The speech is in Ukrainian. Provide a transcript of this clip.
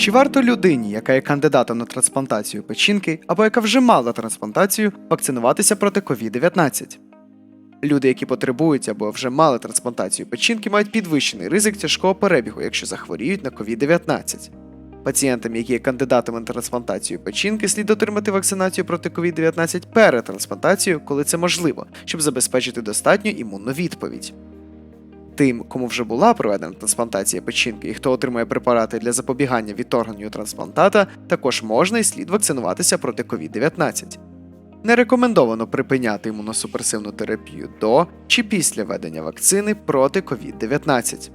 Чи варто людині, яка є кандидатом на трансплантацію печінки або яка вже мала трансплантацію, вакцинуватися проти COVID-19? Люди, які потребують або вже мали трансплантацію печінки, мають підвищений ризик тяжкого перебігу, якщо захворіють на COVID-19. Пацієнтам, які є кандидатами на трансплантацію печінки, слід отримати вакцинацію проти COVID-19 перед трансплантацією, коли це можливо, щоб забезпечити достатню імунну відповідь. Тим, кому вже була проведена трансплантація печінки і хто отримує препарати для запобігання відторгненню трансплантата, також можна і слід вакцинуватися проти COVID-19. Не рекомендовано припиняти імуносупресивну терапію до чи після введення вакцини проти COVID-19.